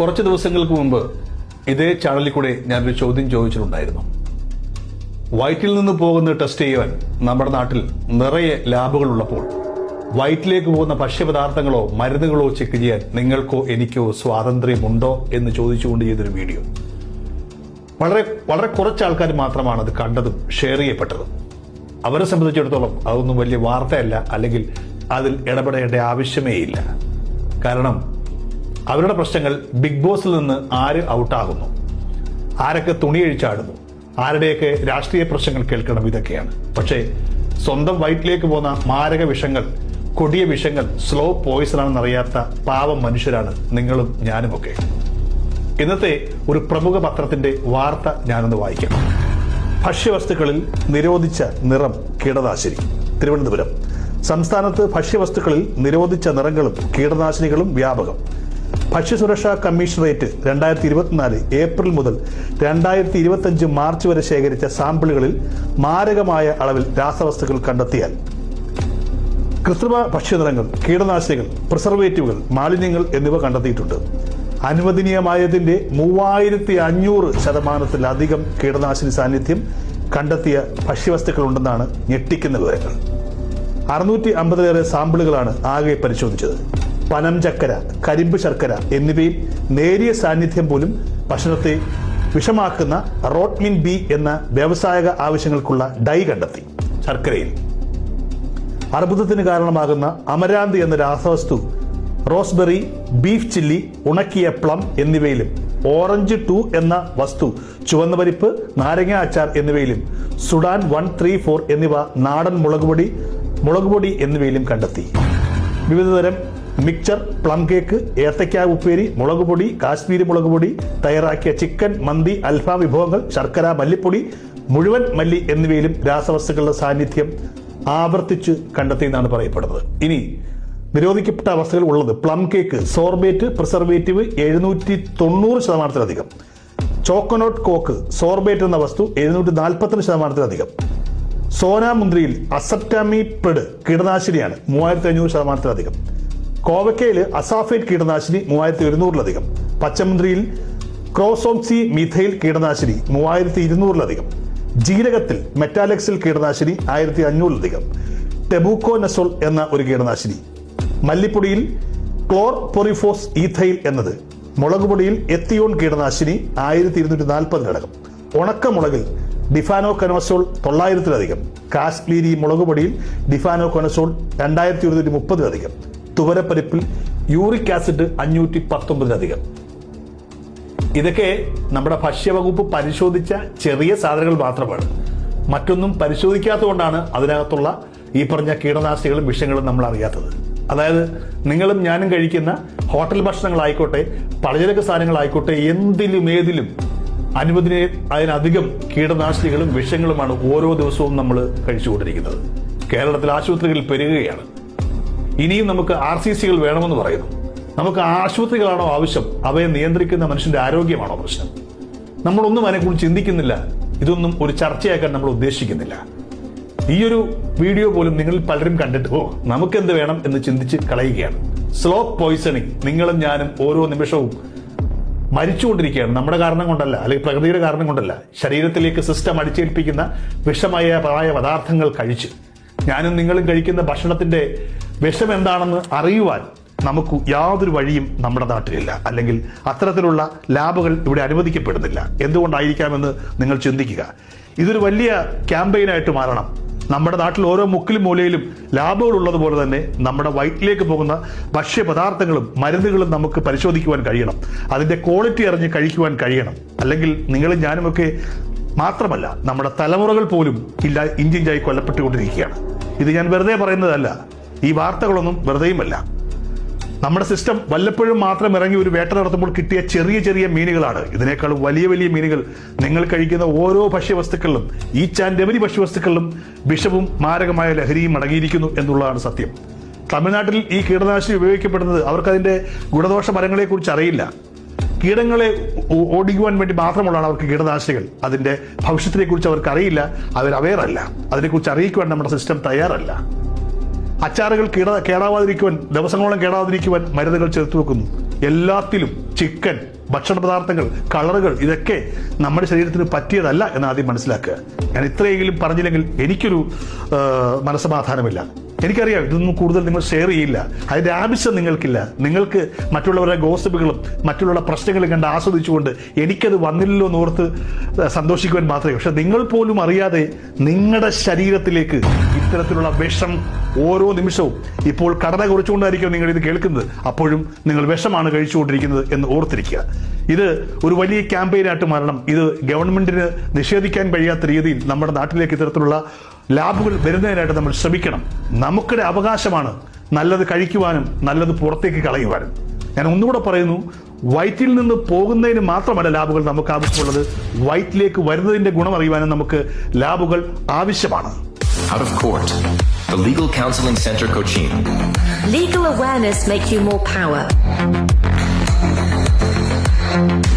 കുറച്ച് ദിവസങ്ങൾക്ക് മുമ്പ് ഇതേ ചാനലിൽ കൂടെ ഞാനൊരു ചോദ്യം ചോദിച്ചിട്ടുണ്ടായിരുന്നു. വയറ്റിൽ നിന്ന് പോകുന്ന ടെസ്റ്റ് ചെയ്യുവാൻ നമ്മുടെ നാട്ടിൽ നിറയെ ലാബുകൾ ഉള്ളപ്പോൾ വയറ്റിലേക്ക് പോകുന്ന ഭക്ഷ്യപദാർത്ഥങ്ങളോ മരുന്നുകളോ ചെക്ക് ചെയ്യാൻ നിങ്ങൾക്കോ എനിക്കോ സ്വാതന്ത്ര്യമുണ്ടോ എന്ന് ചോദിച്ചുകൊണ്ട് ചെയ്തൊരു വീഡിയോ വളരെ വളരെ കുറച്ച് ആൾക്കാർ മാത്രമാണ് അത് കണ്ടതും ഷെയർ ചെയ്യപ്പെട്ടതും. അവരെ സംബന്ധിച്ചിടത്തോളം അതൊന്നും വലിയ വാർത്തയല്ല അല്ലെങ്കിൽ അതിൽ ഇടപെടേണ്ട ആവശ്യമേ ഇല്ല. കാരണം അവരുടെ പ്രശ്നങ്ങൾ ബിഗ് ബോസിൽ നിന്ന് ആര് ഔട്ടാകുന്നു? ആരൊക്കെ തുണിയഴിച്ചാടുന്നു ആരുടെയൊക്കെ രാഷ്ട്രീയ പ്രശ്നങ്ങൾ കേൾക്കണം ഇതൊക്കെയാണ്. പക്ഷേ സ്വന്തം വയറ്റിലേക്ക് പോകുന്ന മാരക വിഷങ്ങൾ കൊടിയ വിഷങ്ങൾ സ്ലോ പോയിസൺ ആണെന്നറിയാത്ത പാവം മനുഷ്യരാണ് നിങ്ങളും ഞാനുമൊക്കെ. ഇന്നത്തെ ഒരു പ്രമുഖ പത്രത്തിന്റെ വാർത്ത ഞാനൊന്ന് വായിക്കാം. ഭക്ഷ്യവസ്തുക്കളിൽ നിരോധിച്ച നിറം കീടനാശിനി. തിരുവനന്തപുരം. സംസ്ഥാനത്ത് ഭക്ഷ്യവസ്തുക്കളിൽ നിരോധിച്ച നിറങ്ങളും കീടനാശിനികളും വ്യാപകം. ഭക്ഷ്യസുരക്ഷാ കമ്മീഷണറേറ്റ് രണ്ടായിരത്തി ഇരുപത്തിനാല് ഏപ്രിൽ മുതൽ രണ്ടായിരത്തി ഇരുപത്തിയഞ്ച് മാർച്ച് വരെ ശേഖരിച്ച സാമ്പിളുകളിൽ മാരകമായ അളവിൽ രാസവസ്തുക്കൾ കണ്ടെത്തിയാൽ. കൃത്രിമ ഭക്ഷ്യനിറങ്ങൾ കീടനാശിനികൾ പ്രിസർവേറ്റീവുകൾ മാലിന്യങ്ങൾ എന്നിവ കണ്ടെത്തിയിട്ടുണ്ട്. അനുവദനീയമായതിന്റെ മൂവായിരത്തി അഞ്ഞൂറ് ശതമാനത്തിലധികം കീടനാശിനി സാന്നിധ്യം കണ്ടെത്തിയ ഭക്ഷ്യവസ്തുക്കളുണ്ടെന്നാണ് ഞെട്ടിക്കുന്ന വിവരങ്ങൾ. അറുന്നൂറ്റി അമ്പതിലേറെ സാമ്പിളുകളാണ് ആകെ പരിശോധിച്ചത്. പനം ചക്കര കരിമ്പ് ശർക്കര എന്നിവയിൽ നേരിയ സാന്നിധ്യം പോലും ഭക്ഷണത്തെ വിഷമാക്കുന്ന റോട്ട്മിൻ ബി എന്ന വ്യാവസായിക ആവശ്യങ്ങൾക്കുള്ള ഡൈ കണ്ടെത്തി ശർക്കരയിൽ. അർബുദത്തിന് കാരണമാകുന്ന അമരാന്തി എന്ന രാസവസ്തു റോസ്ബെറി ബീഫ് ചില്ലി ഉണക്കിയ പ്ലം എന്നിവയിലും ഓറഞ്ച് ടു എന്ന വസ്തു ചുവന്ന പരിപ്പ് നാരങ്ങ അച്ചാർ എന്നിവയിലും സുഡാൻ വൺ ത്രീ ഫോർ എന്നിവ നാടൻ മുളകുപൊടി മുളകുപൊടി എന്നിവയിലും കണ്ടെത്തി. വിവിധതരം മിക്ചർ പ്ലം കേക്ക് ഏത്തയ്ക്ക ഉപ്പേരി മുളക് പൊടി കാശ്മീരി മുളക് പൊടി തയ്യാറാക്കിയ ചിക്കൻ മന്തി അൽഫാം വിഭവങ്ങൾ ശർക്കര മല്ലിപ്പൊടി മുഴുവൻ മല്ലി എന്നിവയിലും രാസവസ്തുക്കളുടെ സാന്നിധ്യം ആവർത്തിച്ച് കണ്ടെത്തിയെന്നാണ് പറയപ്പെടുന്നത്. ഇനി നിരോധിക്കപ്പെട്ട അവസ്ഥകൾ ഉള്ളത്. പ്ലം കേക്ക് സോർബേറ്റ് പ്രിസർവേറ്റീവ് എഴുന്നൂറ്റി തൊണ്ണൂറ് ശതമാനത്തിലധികം. ചോക്കനോട്ട് കോക്ക് സോർബേറ്റ് എന്ന വസ്തു എഴുന്നൂറ്റി നാൽപ്പത്തിന് ശതമാനത്തിലധികം. സോനാമുന്ദ്രിയിൽ അസപ്റ്റാമിപ്രിഡ് കീടനാശിനിയാണ് മൂവായിരത്തി അഞ്ഞൂറ് ശതമാനത്തിലധികം. കോവക്കയിൽ അസാഫേറ്റ് കീടനാശിനി മൂവായിരത്തി ഒരുന്നൂറിലധികം പച്ചമുന്തിരിയിൽ ക്രോസോംസി മിഥൈൽ കീടനാശിനി മൂവായിരത്തി ഇരുന്നൂറിലധികം ജീരകത്തിൽ മെറ്റാലെക്സിൽ കീടനാശിനി ആയിരത്തി അഞ്ഞൂറിലധികം ടെബൂക്കോനസോൾ എന്ന ഒരു കീടനാശിനി. മല്ലിപ്പൊടിയിൽ ക്ലോർ പൊറിഫോസ് ഈഥൈൽ എന്നത്. മുളകുപൊടിയിൽ എത്തിയോൺ കീടനാശിനി ആയിരത്തി ഇരുന്നൂറ്റി നാൽപ്പതിലടക്കം ഉണക്കമുളകിൽ ഡിഫാനോ കനോസോൾ തൊള്ളായിരത്തിലധികം. കാശ്മീരി മുളകുപൊടിയിൽ ഡിഫാനോ കനോസോൾ രണ്ടായിരത്തി ഒരുന്നൂറ്റി മുപ്പതിലധികം തുവരപ്പരിപ്പിൽ യൂറിക് ആസിഡ് അഞ്ഞൂറ്റി പത്തൊമ്പതിലധികം ഇതൊക്കെ നമ്മുടെ ഭക്ഷ്യവകുപ്പ് പരിശോധിച്ച ചെറിയ സാധനങ്ങൾ മാത്രമാണ്. മറ്റൊന്നും പരിശോധിക്കാത്തതുകൊണ്ടാണ് അതിനകത്തുള്ള ഈ പറഞ്ഞ കീടനാശിനികളും വിഷങ്ങളും നമ്മൾ അറിയാത്തത്. അതായത് നിങ്ങളും ഞാനും കഴിക്കുന്ന ഹോട്ടൽ ഭക്ഷണങ്ങളായിക്കോട്ടെ പലചരക്ക് സാധനങ്ങളായിക്കോട്ടെ എന്തിലും ഏതിലും അനുമതി അതിനധികം കീടനാശിനികളും വിഷങ്ങളുമാണ് ഓരോ ദിവസവും നമ്മൾ കഴിച്ചുകൊണ്ടിരിക്കുന്നത്. കേരളത്തിൽ ആശുപത്രികളിൽ പെരുകുകയാണ്. ഇനിയും നമുക്ക് ആർ സി സികൾ വേണമെന്ന് പറയുന്നു. നമുക്ക് ആശുപത്രികളാണോ ആവശ്യം? അവയെ നിയന്ത്രിക്കുന്ന മനുഷ്യന്റെ ആരോഗ്യമാണോ പ്രശ്നം? നമ്മളൊന്നും അതിനെക്കുറിച്ച് ചിന്തിക്കുന്നില്ല. ഇതൊന്നും ഒരു ചർച്ചയാക്കാൻ നമ്മൾ ഉദ്ദേശിക്കുന്നില്ല. ഈ ഒരു വീഡിയോ പോലും നിങ്ങൾ പലരും കണ്ടിട്ട് ഓ നമുക്കെന്ത് വേണം എന്ന് ചിന്തിച്ച് കളയുകയാണ്. സ്ലോ പോയിസണിങ് നിങ്ങളും ഞാനും ഓരോ നിമിഷവും മരിച്ചുകൊണ്ടിരിക്കുകയാണ്. നമ്മുടെ കാരണം കൊണ്ടല്ല അല്ലെങ്കിൽ പ്രകൃതിയുടെ കാരണം കൊണ്ടല്ല. ശരീരത്തിലേക്ക് സിസ്റ്റം അടിച്ചേൽപ്പിക്കുന്ന വിഷമയ പ്രായ പദാർത്ഥങ്ങൾ കഴിച്ച്. ഞാനും നിങ്ങളും കഴിക്കുന്ന ഭക്ഷണത്തിന്റെ വിഷം എന്താണെന്ന് അറിയുവാൻ നമുക്ക് യാതൊരു വഴിയും നമ്മുടെ നാട്ടിലില്ല. അല്ലെങ്കിൽ അത്തരത്തിലുള്ള ലാബുകൾ ഇവിടെ അനുവദിക്കപ്പെടുന്നില്ല. എന്തുകൊണ്ടായിരിക്കാമെന്ന് നിങ്ങൾ ചിന്തിക്കുക. ഇതൊരു വലിയ ക്യാമ്പയിനായിട്ട് മാറണം. നമ്മുടെ നാട്ടിൽ ഓരോ മുക്കിലും മൂലയിലും ലാബുകൾ ഉള്ളതുപോലെ തന്നെ നമ്മുടെ വയറ്റിലേക്ക് പോകുന്ന ഭക്ഷ്യപദാർത്ഥങ്ങളും മരുന്നുകളും നമുക്ക് പരിശോധിക്കുവാൻ കഴിയണം. അതിന്റെ ക്വാളിറ്റി അറിഞ്ഞ് കഴിക്കുവാൻ കഴിയണം. അല്ലെങ്കിൽ നിങ്ങളും ഞാനുമൊക്കെ മാത്രമല്ല നമ്മുടെ തലമുറകൾ പോലും ഇല്ല ഇഞ്ചിഞ്ചായി കൊല്ലപ്പെട്ടുകൊണ്ടിരിക്കുകയാണ്. ഇത് ഞാൻ വെറുതെ പറയുന്നതല്ല. ഈ വാർത്തകളൊന്നും വെറുതെയുമല്ല. നമ്മുടെ സിസ്റ്റം വല്ലപ്പോഴും മാത്രം ഇറങ്ങി ഒരു വേട്ട നടത്തുമ്പോൾ കിട്ടിയ ചെറിയ ചെറിയ മീനുകളാണ്. ഇതിനേക്കാൾ വലിയ വലിയ മീനുകൾ നിങ്ങൾ കഴിക്കുന്ന ഓരോ ഭക്ഷ്യവസ്തുക്കളിലും ഈ ആൻഡ് എവരി ഭക്ഷ്യവസ്തുക്കളിലും വിഷവും മാരകമായ ലഹരിയും അടങ്ങിയിരിക്കുന്നു എന്നുള്ളതാണ് സത്യം. തമിഴ്നാട്ടിൽ ഈ കീടനാശിനി ഉപയോഗിക്കപ്പെടുന്നത് അവർക്കതിന്റെ ഗുണദോഷ ഫലങ്ങളെ കുറിച്ച് അറിയില്ല. കീടങ്ങളെ ഓടിക്കുവാൻ വേണ്ടി മാത്രമുള്ളതാണ് അവർക്ക് കീടനാശിനികൾ. അതിന്റെ ഭവിഷ്യത്തിനെ കുറിച്ച് അവർക്ക് അറിയില്ല അവർ അവയറല്ല അതിനെക്കുറിച്ച് അറിയിക്കുവാൻ നമ്മുടെ സിസ്റ്റം തയ്യാറല്ല. അച്ചാറുകൾ കേടാ കേടാവാതിരിക്കുവാൻ ദിവസങ്ങളോളം കേടാതിരിക്കുവാൻ മരുന്നുകൾ ചേർത്ത് വെക്കുന്നു. എല്ലാത്തിലും ചിക്കൻ ഭക്ഷണ പദാർത്ഥങ്ങൾ കളറുകൾ ഇതൊക്കെ നമ്മുടെ ശരീരത്തിന് പറ്റിയതല്ല എന്ന് ആദ്യം മനസ്സിലാക്കുക. ഞാൻ ഇത്രയെങ്കിലും പറഞ്ഞില്ലെങ്കിൽ എനിക്കൊരു മനസ്സമാധാനമില്ല. എനിക്കറിയാം ഇതൊന്നും കൂടുതൽ നിങ്ങൾ ഷെയർ ചെയ്യില്ല. അതിന്റെ ആവശ്യം നിങ്ങൾക്കില്ല. നിങ്ങൾക്ക് മറ്റുള്ളവരുടെ ഗോസിപ്പുകളും മറ്റുള്ളവരുടെ പ്രശ്നങ്ങളും കണ്ട് ആസ്വദിച്ചുകൊണ്ട് എനിക്കത് വന്നില്ലല്ലോ എന്ന് ഓർത്ത് സന്തോഷിക്കുവാൻ മാത്രമേ. പക്ഷെ നിങ്ങൾ പോലും അറിയാതെ നിങ്ങളുടെ ശരീരത്തിലേക്ക് ഇത്തരത്തിലുള്ള വിഷം ഓരോ നിമിഷവും ഇപ്പോൾ കടന കുറിച്ചുകൊണ്ടായിരിക്കും നിങ്ങൾ ഇത് കേൾക്കുന്നത്. അപ്പോഴും നിങ്ങൾ വിഷമാണ് കഴിച്ചുകൊണ്ടിരിക്കുന്നത് എന്ന് ഓർത്തിരിക്കുക. ഇത് ഒരു വലിയ ക്യാമ്പയിനായിട്ട് മാറണം ഇത് ഗവൺമെന്റിന് നിഷേധിക്കാൻ കഴിയാത്ത രീതിയിൽ നമ്മുടെ നാട്ടിലേക്ക് ഇത്തരത്തിലുള്ള ലാബുകൾ വരുന്നതിനായിട്ട് നമ്മൾ ശ്രമിക്കണം നമുക്കിടെ അവകാശമാണ് നല്ലത് കഴിക്കുവാനും നല്ലത് പുറത്തേക്ക് കളയുവാനും ഞാൻ ഒന്നുകൂടെ പറയുന്നു വയറ്റിൽ നിന്ന് പോകുന്നതിന് മാത്രമല്ല ലാബുകൾ നമുക്ക് ആവശ്യമുള്ളത് വയറ്റിലേക്ക് വരുന്നതിന്റെ ഗുണം അറിയുവാനും നമുക്ക് ലാബുകൾ ആവശ്യമാണ് Out of court. The Legal Counseling Center Cochin. Legal awareness make you more power. Thank you.